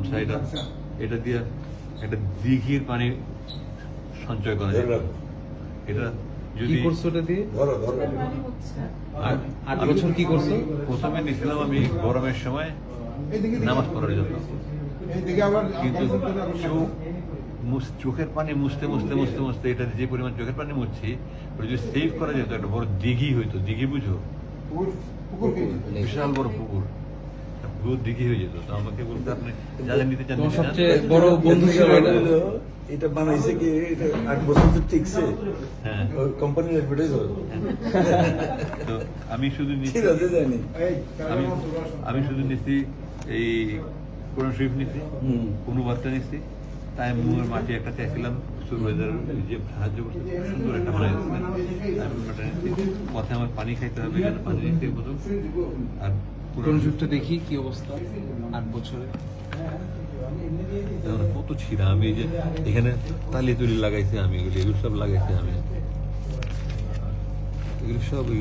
গামছা এটা। এটা দিয়ে একটা দিঘির পানি সঞ্চয় করা যায়। এটা যদি করছ ওটা দিয়ে? ধরো ধরো। আর- বছর কি করছ? প্রথমে নিয়েছিলাম আমি গরমের সময় নামাজ পড়ার জন্য। কিন্তু চোখ চোখের পানি মুছতে মুছতে মুছতে মুছতে এটা যে পরিমাণ চোখের পানি মুছছি ওটা যদি সেভ করা যেত একটা বড় দিঘি হইতো। দিঘি বুঝো? বিশাল বড় পুকুর। পুরো দিঘি হয়ে যেত। তো আমাকে বলতে আপনি যা যা নিতে চান তোমার নিতে চান। সবচেয়ে বড় বন্ধু এটা। এটা বানাইছে কি? আট বছর তো টিকছে। হ্যাঁ। কোম্পানির অ্যাডভার্টাইজ হবে তো আমি শুধু নিচ্ছি ঠিক আছে জানি। আমি আমি শুধু নিচ্ছি এই কোরআন শরীফ নিচ্ছি হুম। অনুবাদটা নিচ্ছি। তাই মুয়ের মাটি একটা চাইছিলাম সুরবাজার যে সাহায্য করছে সুন্দর একটা বানাই আমি পথে আমার পানি খাইতে হবে পানি নিতে আর কোরআন দেখি কি অবস্থা আট বছরে। কত ছিঁড়া আমি এই যে এখানে তালি তুলি লাগাইছি আমি এগুলি এগুলো সব লাগাইছি আমি। এগুলো সব ওই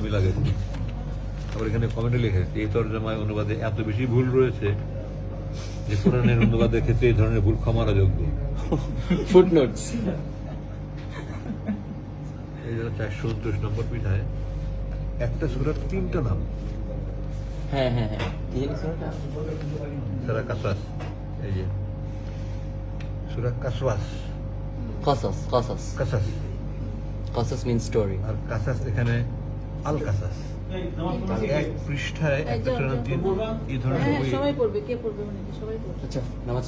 আমি লাগাইছি। আবার এখানে কমেন্টে লিখে এই তর্জমায় অনুবাদে এত বেশি ভুল রয়েছে যে কোরআনের অনুবাদের ক্ষেত্রে এই ধরনের ভুল ক্ষমার যোগ্য ফুটনোটস এই জন্য চারশো উনত্রিশ নম্বর পিঠায় একটা সুরার তিনটা নাম। হ্যাঁ হ্যাঁ হ্যাঁ। সুরা কাসাস এই যে। সুরা কাসওয়াস কাসাস কাসাস। কাসাস। কাসাস মিন স্টোরি আর কাসাস এখানে আল কাসাস এক পৃষ্ঠায় একটা এই ধরনের হ্যাঁ বই সবাই পড়বে কে পড়বে মানে সবাই পড়বে। আচ্ছা নামাজ